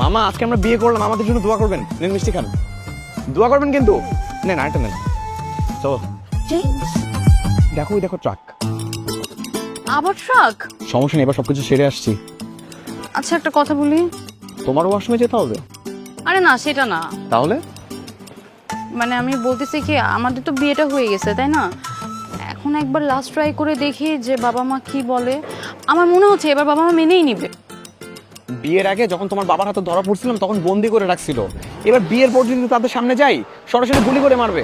মামা আজকে আমরা বিয়ে করলাম আমাদের জন্য দোয়া করবেন। নেন মিষ্টি খান। দোয়া করবেন কিন্তু? নেন আরেকটা নেন। চলো। দেখো ওই দেখো ট্রাক আবার ট্রাক সমস্যা নেই এবার সবকিছু সেরে আসছি। আচ্ছা একটা কথা বলি। তোমার ওয়াশরুমে যেতে হবে? আরে না সেটা না। তাহলে? মানে আমি বলতেছি কি আমাদের তো বিয়েটা হয়ে গেছে তাই না? এখন একবার লাস্ট ট্রাই করে দেখি যে বাবা মা কি বলে। আমার মনে হচ্ছে এবার বাবা মা মেনেই নিবে। বিয়ের আগে যখন তোমার বাবার হাতে ধরা পড়ছিলাম তখন বন্দি করে রাখছিল। এবার বিয়ের পর যদি তাদের সামনে যাই সরাসরি গুলি করে মারবে।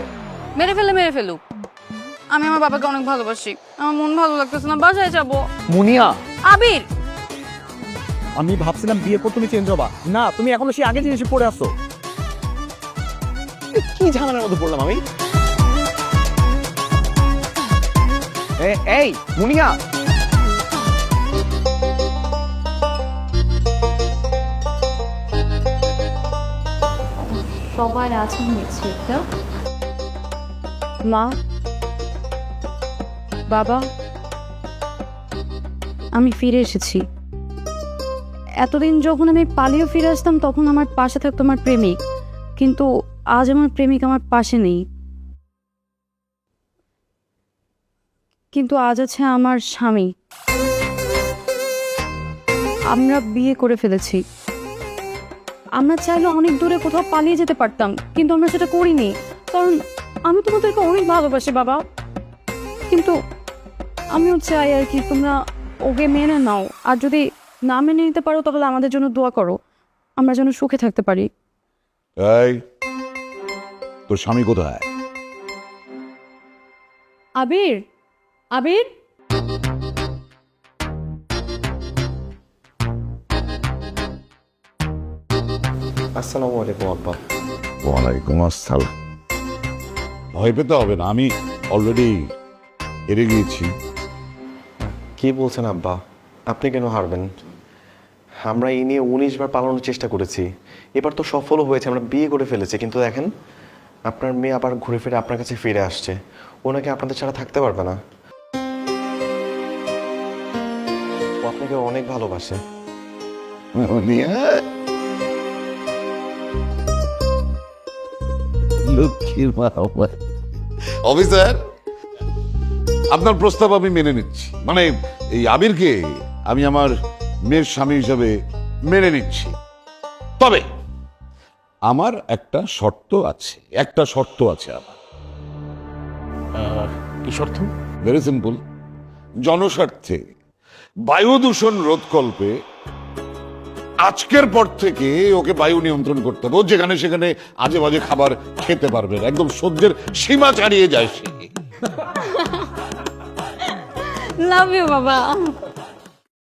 মেরে ফেলে মেরে ফেলুক। আমি আমার বাবাকে অনেক ভালোবাসি। আমার মন ভালো লাগতেছে না বাসায় যাব। মুনিয়া! আবির! আমি ভাবছিলাম বিয়ের পর তুমি চেঞ্জ হবা। না তুমি এখনও সেই আগে জিনিসে পড়ে আসো কি ঝামেলার মধ্যে পড়লাম আমি? এই মুনিয়া! সবাই আছেন দেখছি মা? বাবা? আমি ফিরে এসেছি। এতদিন যখন আমি পালিয়ে ফিরে আসতাম, তখন আমার পাশে থাকতো আমার প্রেমিক। কিন্তু আজ আমার প্রেমিক আমার পাশে নেই। কিন্তু আজ আছে আমার স্বামী। আমরা বিয়ে করে ফেলেছি। আমরা চাইলে অনেক দূরে কোথাও পালিয়ে যেতে পারতাম কিন্তু আমরা সেটা করিনি। কারণ আমি তোমাদেরকে অনেক ভালোবাসি বাবা। কিন্তু আমিও চাই আর কি তোমরা ওকে মেনে নাও। আর যদি না মেনে নিতে পারো তাহলে আমাদের জন্য দোয়া করো। আমরা যেন সুখে থাকতে পারি। এই তোর স্বামী কোথায়? আবির আবির? আসসালামু আলাইকুম আব্বা। ওয়ালাইকুম আসসালাম। ভয় পেতে হবে না আমি অলরেডি হেরে গিয়েছি। কি বলছেন আব্বা? আপনি কেন হারবেন? আমরা এই নিয়ে উনিশ বার পালানোর চেষ্টা করেছি। এবার তো সফলও হয়েছে আমরা বিয়ে করে ফেলেছি। কিন্তু দেখেন আপনার মেয়ে আবার ঘুরে ফিরে আপনার কাছে ফিরে আসছে। ওনাকে আপনাদের ছাড়া থাকতে পারবে না। ও আপনাকে অনেক ভালোবাসে। লক্ষ্মীর মা আমার। অফিসার আপনার প্রস্তাব আমি মেনে নিচ্ছি। মানে এই আবিরকে আমি আমার মেয়ের স্বামী হিসাবে মেনে নিচ্ছি। তবে আমার একটা শর্ত আছে একটা শর্ত আছে আমার। কি শর্ত? ভেরি সিম্পল জনস্বার্থে বায়ু দূষণ রোধকল্পে আজকের পর থেকে ওকে বায়ু নিয়ন্ত্রণ করতে হবে। যেখানে সেখানে আজে বাজে খাবার খেতে পারবে না। একদম সহ্যের সীমা ছাড়িয়ে যায় সে। লাভ ইউ বাবা।